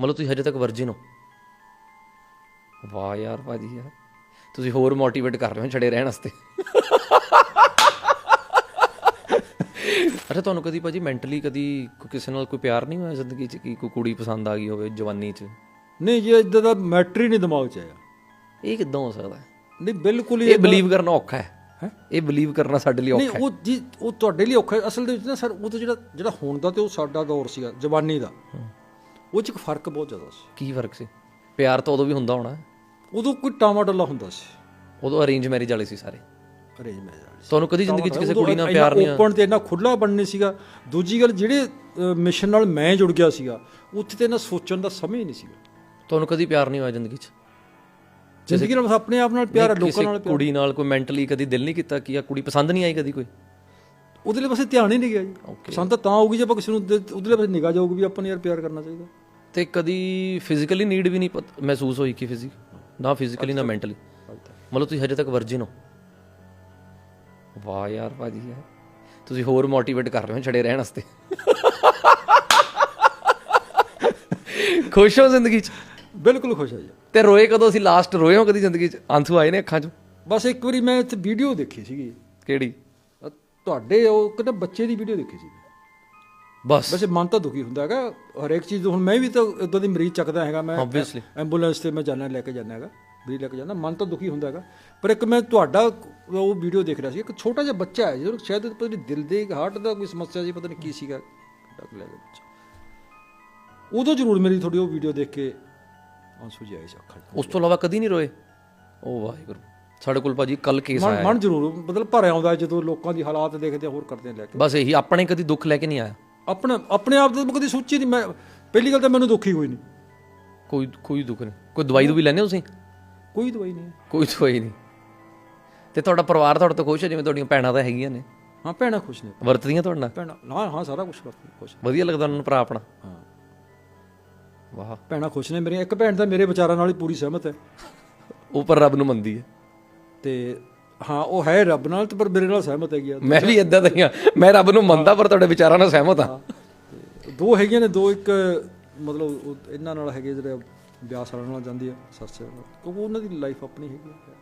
ਮਤਲਬ ਤੁਸੀਂ ਹਜੇ ਤੱਕ ਵਰਜਿਨ ਹੋ। ਵਾਹ ਯਾਰ ਭਾਜੀ ਯਾਰ ਤੁਸੀਂ ਹੋਰ ਮੋਟੀਵੇਟ ਕਰ ਰਹੇ ਹੋ ਛੜੇ ਰਹਿਣ ਵਾਸਤੇ। ਅੱਛਾ ਤੁਹਾਨੂੰ ਕਦੀ ਭਾਜੀ ਮੈਂਟਲੀ ਕਦੀ ਕਿਸੇ ਨਾਲ ਕੋਈ ਪਿਆਰ ਨਹੀਂ ਹੋਇਆ ਜ਼ਿੰਦਗੀ 'ਚ ਕਿ ਕੋਈ ਕੁੜੀ ਪਸੰਦ ਆ ਗਈ ਹੋਵੇ ਜਵਾਨੀ 'ਚ? ਨਹੀਂ ਜੀ ਇਦਾਂ ਦਾ ਮੈਟਰ ਹੀ ਨਹੀਂ ਦਿਮਾਗ 'ਚ ਆਇਆ। ਇਹ ਕਿੱਦਾਂ ਹੋ ਸਕਦਾ? ਨਹੀਂ ਬਿਲਕੁਲ ਇਹ ਬਲੀਵ ਕਰਨਾ ਔਖਾ ਹੈ? ਇਹ ਬਲੀਵ ਕਰਨਾ ਸਾਡੇ ਲਈ ਔਖਾ ਹੈ। ਉਹ ਜੀ ਉਹ ਤੁਹਾਡੇ ਲਈ ਔਖਾ। ਅਸਲ ਦੇ ਵਿੱਚ ਨਾ ਸਰ ਉਹ ਤਾਂ ਜਿਹੜਾ ਜਿਹੜਾ ਹੁਣ ਦਾ ਤੇ ਉਹ ਸਾਡਾ ਦੌਰ ਸੀਗਾ ਜਵਾਨੀ ਦਾ। ਉਹ 'ਚ ਇੱਕ ਫ਼ਰਕ ਬਹੁਤ ਜ਼ਿਆਦਾ ਸੀ। ਕੀ ਫ਼ਰਕ ਸੀ? ਪਿਆਰ ਤਾਂ ਉਦੋਂ ਵੀ ਹੁੰਦਾ ਹੋਣਾ। ਉਦੋਂ ਕੋਈ ਟਾਮਾ ਡੱਲਾ ਹੁੰਦਾ ਸੀ। ਉਦੋਂ ਅਰੇਂਜ ਮੈਰਿਜ ਵਾਲੇ ਸੀ ਸਾਰੇ। ਅਰੇਂਜ ਮੈਰਿਜ ਤੁਹਾਨੂੰ ਕਦੀ ਜ਼ਿੰਦਗੀ 'ਚ ਕਿਸੇ ਕੁੜੀ ਨਾਲ ਪਿਆਰ ਨਹੀਂ ਓਪਨ ਤੇ ਇੰਨਾ ਖੁੱਲਾ ਬਣਨੇ ਸੀਗਾ। ਦੂਜੀ ਗੱਲ ਜਿਹੜੇ ਮਿਸ਼ਨ ਨਾਲ ਮੈਂ ਜੁੜ ਗਿਆ ਸੀਗਾ ਉੱਥੇ ਤੇ ਨਾ ਸੋਚਣ ਦਾ ਸਮੇਂ ਹੀ ਨਹੀਂ ਸੀਗਾ। ਤੁਹਾਨੂੰ ਕਦੀ ਪਿਆਰ ਨਹੀਂ ਹੋਇਆ ਜ਼ਿੰਦਗੀ 'ਚ? ਜ਼ਿੰਦਗੀ ਨਾਲ ਆਪਣੇ ਆਪ ਨਾਲ ਪਿਆਰ ਲੋਕਾਂ ਨਾਲ ਪਿਆਰ ਕੁੜੀ ਨਾਲ ਕੋਈ ਮੈਂਟਲੀ ਕਦੀ ਦਿਲ ਨਹੀਂ ਕੀਤਾ ਕਿ ਆ ਕੁੜੀ ਪਸੰਦ ਨਹੀਂ ਆਈ ਕਦੀ ਕੋਈ? ਉਹਦੇ ਲਈ ਬਸ ਧਿਆਨ ਹੀ ਨਹੀਂ ਗਿਆ ਜੀ। ਪਸੰਦ ਤਾਂ ਹੋਊਗੀ ਜੇ ਆਪਾਂ ਕਿਸੇ ਨੂੰ ਉਹਦੇ ਲਈ ਬਸ ਨਿਗਾਹ ਜਾਊਗੀ ਵੀ ਆਪਾਂ ਨੂੰ ਯਾਰ ਪਿਆਰ ਕਰਨਾ ਚਾਹੀਦਾ। ਤੇ ਕਦੀ ਫਿਜ਼ੀਕਲੀ ਨੀਡ ਵੀ ਨਹੀਂ ਪਤ- ਮਹਿਸੂਸ ਹੋਈ ਕਿ ਫਿਜ਼ਿਕ ਨਾ ਫਿਜ਼ੀਕਲੀ ਨਾ ਮੈਂਟਲੀ ਮਤਲਬ ਤੁਸੀਂ ਹਜੇ ਤੱਕ ਵਰਜਿਨ ਹੋ। ਵਾਹ ਯਾਰ ਭਾਜੀ ਯਾਰ ਤੁਸੀਂ ਹੋਰ ਮੋਟੀਵੇਟ ਕਰ ਰਹੇ ਹੋ ਛੜੇ ਰਹਿਣ ਵਾਸਤੇ। ਖੁਸ਼ ਹੋ ਜ਼ਿੰਦਗੀ 'ਚ? ਬਿਲਕੁਲ ਖੁਸ਼ ਹਾਂ ਜੀ। ਤੇ ਰੋਏ ਕਦੋਂ ਸੀ ਲਾਸਟ ਰੋਏ ਹੋ ਕਦੀ ਜ਼ਿੰਦਗੀ 'ਚ? ਆਂਸੂ ਆਏ ਨੇ ਅੱਖਾਂ 'ਚ? ਬਸ ਇੱਕ ਵਾਰੀ ਮੈਂ ਇੱਥੇ ਵੀਡੀਓ ਦੇਖੀ ਸੀਗੀ। ਕਿਹੜੀ? ਤੁਹਾਡੇ ਉਹ ਕਿਤੇ ਬੱਚੇ ਦੀ ਵੀਡੀਓ ਦੇਖੀ ਸੀ। ਬਸ। ਵੈਸੇ ਮਨ ਤਾਂ ਦੁਖੀ ਹੁੰਦਾ ਹੈਗਾ। ਹਰੇਕ ਚੀਜ਼ ਹੁਣ ਮੈਂ ਵੀ ਤਾਂ ਇਦਾਂ ਦੀ ਮਰੀਜ਼ ਚੱਕਦਾ ਹੈਗਾ ਮੈਂ. ਐਂਬੂਲੈਂਸ ਤੇ ਮੈਂ ਜਾਣਾ ਲੈ ਕੇ ਜਾਣਾ ਹੈਗਾ ਮਰੀਜ਼ ਲੈ ਕੇ ਜਾਣਾ ਮਨ ਤਾਂ ਦੁਖੀ ਹੁੰਦਾ ਹੈਗਾ। ਪਰ ਇੱਕ ਮੈਂ ਤੁਹਾਡਾ ਉਹ ਵੀਡੀਓ ਦੇਖ ਰਿਹਾ ਸੀ ਇੱਕ ਛੋਟਾ ਜਿਹਾ ਬੱਚਾ ਹੈ ਜਿਹਨੂੰ ਸ਼ਾਇਦ ਪਤਾ ਨਹੀਂ ਦਿਲ ਦੇ ਹਾਰਟ ਦਾ ਕੋਈ ਸਮੱਸਿਆ ਸੀ ਪਤਾ ਨਹੀਂ ਕੀ ਸੀਗਾ। ਡੱਕ ਲੈ ਗਿਆ ਬੱਚਾ। ਉਦੋਂ ਜ਼ਰੂਰ ਮੇਰੀ ਥੋੜੀ ਉਹ ਵੀਡੀਓ ਦੇਖ ਕੇ ਆਂਸੂ ਜਿਹੇ ਆਏ ਸੀ ਅੱਖਾਂ ਉਸ ਤੋਂ ਇਲਾਵਾ ਕਦੀ ਨਹੀਂ ਰੋਏ। ਓ ਵਾਹਿਗੁਰੂ। ਸਾਡੇ ਕੋਲ ਭਾਜੀ ਕੱਲ ਕੇਸ ਆਇਆ। ਮਨ ਜ਼ਰੂਰ ਮਤਲਬ ਭਰ ਆਉਂਦਾ ਜਦੋਂ ਲੋਕਾਂ ਦੀ ਹਾਲਾਤ ਦੇਖਦੇ ਹੋਰ ਕਰਦੇ ਲੈ ਕੇ। ਬਸ ਇਹੀ ਆਪਣੇ ਕਦੀ ਦੁੱਖ ਲੈ ਕੇ ਨਹੀਂ ਆਇਆ। ਆਪਣੇ ਆਪਣੇ ਆਪ ਦੇ ਕਦੀ ਸੋਚੀ ਨਹੀਂ ਮੈਂ ਪਹਿਲੀ ਗੱਲ ਤਾਂ ਮੈਨੂੰ ਦੁੱਖ ਹੀ ਕੋਈ ਨਹੀਂ। ਕੋਈ ਕੋਈ ਦੁੱਖ ਨਹੀਂ। ਕੋਈ ਦਵਾਈ ਦੂਵੀ ਲੈਣੇ ਤੁਸੀਂ? ਕੋਈ ਦਵਾਈ ਨਹੀਂ। ਕੋਈ ਦਵਾਈ ਨਹੀਂ। ਤੇ ਤੁਹਾਡਾ ਪਰਿਵਾਰ ਤੁਹਾਡੇ ਤੋਂ ਖੁਸ਼ ਹੈ ਜਿਵੇਂ ਤੁਹਾਡੀਆਂ ਭੈਣਾਂ ਤਾਂ ਹੈਗੀਆਂ ਨੇ? ਹਾਂ ਭੈਣਾਂ ਖੁਸ਼ ਨੇ। ਵਰਤਦੀਆਂ ਤੁਹਾਡੇ ਨਾਲ? ਭੈਣਾਂ ਹਾਂ ਹਾਂ ਸਾਰਾ ਕੁਝ ਕਰਦੀ ਖੁਸ਼ ਵਧੀਆ ਲੱਗਦਾ ਉਹਨਾਂ ਨੂੰ ਭਰਾ ਆਪਣਾ? ਹਾਂ। ਵਾਹ। ਭੈਣਾਂ ਖੁਸ਼ ਨੇ ਮੇਰੀਆਂ। ਇੱਕ ਭੈਣ ਤਾਂ ਮੇਰੇ ਵਿਚਾਰਾਂ ਨਾਲ ਹੀ ਪੂਰੀ ਸਹਿਮਤ ਹੈ। ਉਹ ਪਰ ਰੱਬ ਨੂੰ ਮੰਨਦੀ ਹੈ। ਤੇ ਹਾਂ ਉਹ ਹੈ ਰੱਬ ਨਾਲ ਤੇ ਪਰ ਮੇਰੇ ਨਾਲ ਸਹਿਮਤ ਹੈਗੀ ਆ। ਮੈਂ ਵੀ ਇਦਾਂ ਦਾ ਹੀ ਹਾਂ ਮੈਂ ਰੱਬ ਨੂੰ ਮੰਨਦਾ ਪਰ ਤੁਹਾਡੇ ਵਿਚਾਰਾਂ ਨਾਲ ਸਹਿਮਤ ਹਾਂ। ਦੋ ਹੈਗੀਆਂ ਨੇ ਦੋ ਇੱਕ ਮਤਲਬ ਉਹ ਇਹਨਾਂ ਨਾਲ ਹੈਗੇ ਜਿਹੜੇ ਬਿਆਸ ਵਾਲਿਆਂ ਨਾਲ ਜਾਂਦੀ ਆ ਸਰਸੇ ਨਾਲ ਕਿਉਂਕਿ ਉਹਨਾਂ ਦੀ ਲਾਈਫ ਆਪਣੀ ਹੈਗੀ ਆ।